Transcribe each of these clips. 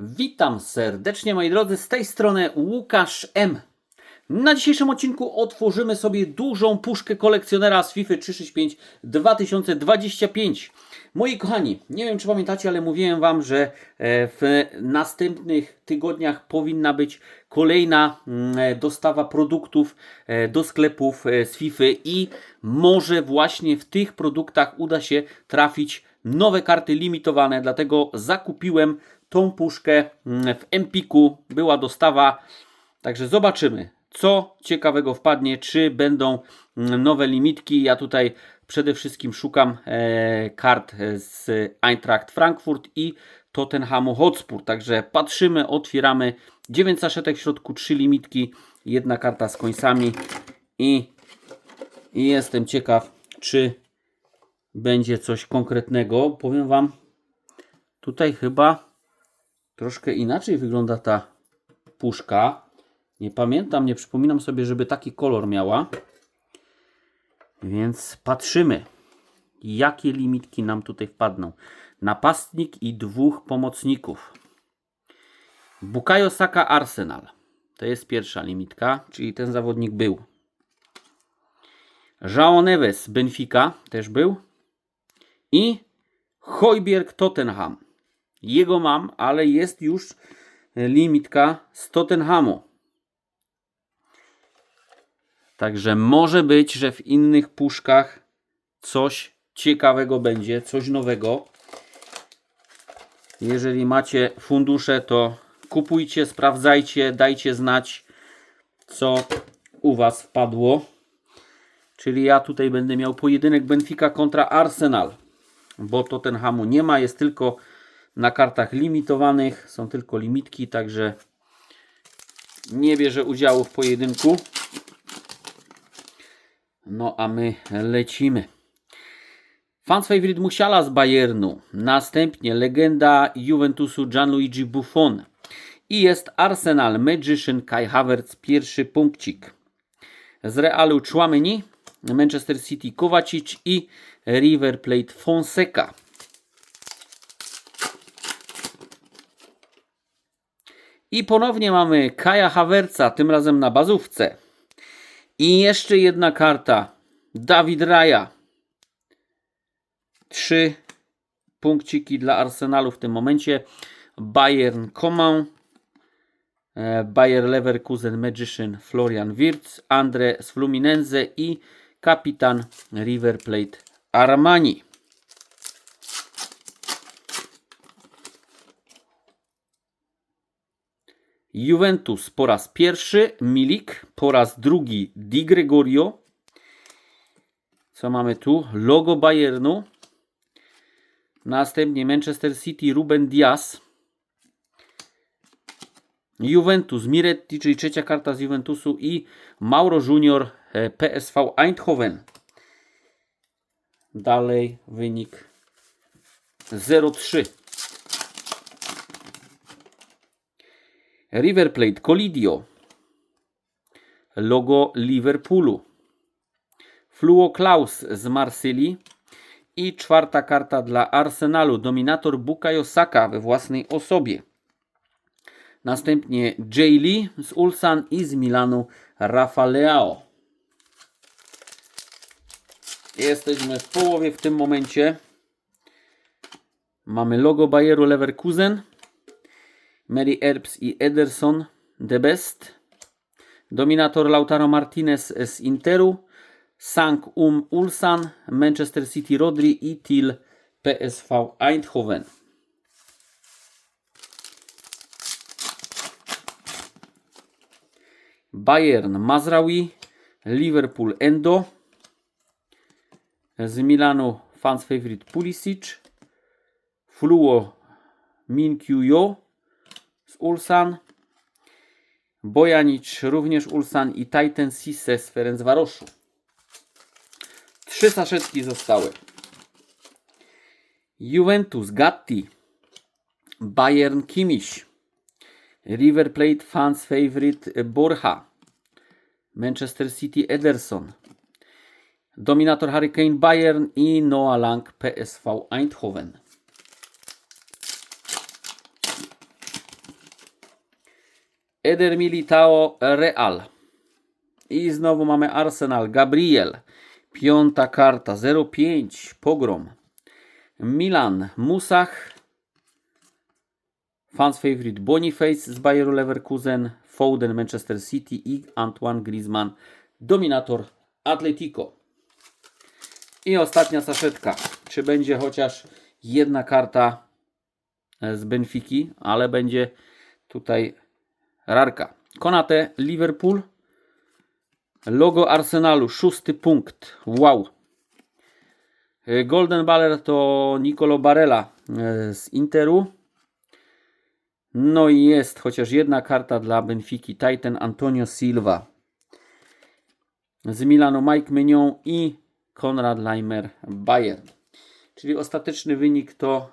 Witam serdecznie moi drodzy, z tej strony Łukasz M. Na dzisiejszym odcinku otworzymy sobie dużą puszkę kolekcjonera z FIFA 365 2025. Moi kochani, nie wiem czy pamiętacie, ale mówiłem Wam, że e, w następnych tygodniach powinna być kolejna mm, dostawa produktów e, do sklepów e, z FIFA i może właśnie w tych produktach uda się trafić nowe karty limitowane, dlatego zakupiłem tą puszkę mm, w Empiku. Była dostawa, także zobaczymy, co ciekawego wpadnie, czy będą mm, nowe limitki. Ja tutaj przede wszystkim szukam e, kart z Eintracht Frankfurt i Tottenhamu Hotspur. Także patrzymy, otwieramy. 9 saszetek w środku, 3 limitki, jedna karta z końcami i, i jestem ciekaw, czy będzie coś konkretnego. Powiem Wam, tutaj chyba troszkę inaczej wygląda ta puszka. Nie pamiętam, nie przypominam sobie, żeby taki kolor miała. Więc patrzymy, jakie limitki nam tutaj wpadną. Napastnik i dwóch pomocników. Bukayo Saka Arsenal. To jest pierwsza limitka, czyli ten zawodnik był. João Neves Benfica też był. I Hojbjerg Tottenham. Jego mam, ale jest już limitka z Tottenhamu. Także może być, że w innych puszkach coś ciekawego będzie, coś nowego. Jeżeli macie fundusze, to kupujcie, sprawdzajcie, dajcie znać, co u Was wpadło. Czyli ja tutaj będę miał pojedynek Benfica kontra Arsenal, bo Tottenhamu nie ma, jest tylko na kartach limitowanych, są tylko limitki, także nie bierze udziału w pojedynku. No a my lecimy. Fans favorite Musiala z Bayernu. Następnie legenda Juventusu Gianluigi Buffon. I jest Arsenal Magician Kai Havertz, pierwszy punkcik. Z Realu Chouameni, Manchester City Kovacic i River Plate Fonseca. I ponownie mamy Kaja Hawerca, tym razem na bazówce. I jeszcze jedna karta. Dawid Raja. Trzy punkciki dla Arsenalu w tym momencie. Bayern Coman, e, Bayer Leverkusen Magician Florian Wirtz, Andre z Fluminense i kapitan River Plate Armani. Juventus po raz pierwszy, Milik po raz drugi, Di Gregorio. Co mamy tu? Logo Bayernu. Następnie Manchester City, Ruben Diaz. Juventus, Miretti, czyli trzecia karta z Juventusu i Mauro Junior, e, PSV Eindhoven. Dalej wynik 0-3. River Plate, Colidio. Logo Liverpoolu. Fluo Klaus z Marsylii. I czwarta karta dla Arsenalu. Dominator Bukayo Saka we własnej osobie. Następnie Jay Lee z Ulsan i z Milanu Rafa Leao. Jesteśmy w połowie w tym momencie. Mamy logo Bayeru Leverkusen. Mary Erbs i Ederson The Best. Dominator Lautaro Martinez z Interu. Sank Um Ulsan, Manchester City Rodri i Til PSV Eindhoven. Bayern Mazraoui, Liverpool Endo. Z Milanu fans favorite Pulisic. Fluo Min Kyu z Ulsan. Bojanic również Ulsan i Titan Sisse z Ferencvaroszu. Trzy saszetki zostały. Juventus Gatti. Bayern Kimmich. River Plate fans favorite Borja. Manchester City Ederson. Dominator Hurricane Bayern i Noah Lang PSV Eindhoven. Eder Militao Real. I znowu mamy Arsenal. Gabriel. Piąta karta. 0,5. Pogrom. Milan. Musach. Fans favorite Boniface z Bayeru Leverkusen. Foden Manchester City i Antoine Griezmann. Dominator Atletico. I ostatnia saszetka. Czy będzie chociaż jedna karta z Benfiki, ale będzie tutaj rarka. Konate Liverpool. Logo Arsenalu, szósty punkt. Wow. E, Golden Baller to Nicolo Barella e, z Interu. No i jest chociaż jedna karta dla Benfiki. Titan Antonio Silva. Z Milanu Mike Mignon i Konrad Leimer Bayern. Czyli ostateczny wynik to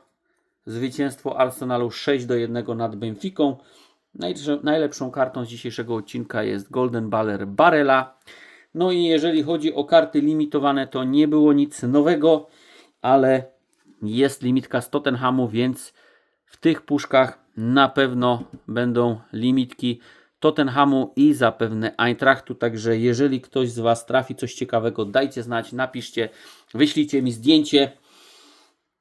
zwycięstwo Arsenalu 6 do 1 nad Benfiką. Najlepszą- kartą z dzisiejszego odcinka jest Golden Baller Barella. No i jeżeli chodzi o karty limitowane, to nie było nic nowego, ale jest limitka z Tottenhamu, więc w tych puszkach na pewno będą limitki Tottenhamu i zapewne Eintrachtu. Także jeżeli ktoś z Was trafi coś ciekawego, dajcie znać, napiszcie, wyślijcie mi zdjęcie.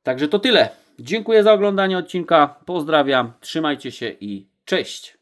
Także to tyle. Dziękuję za oglądanie odcinka. Pozdrawiam, trzymajcie się i cześć.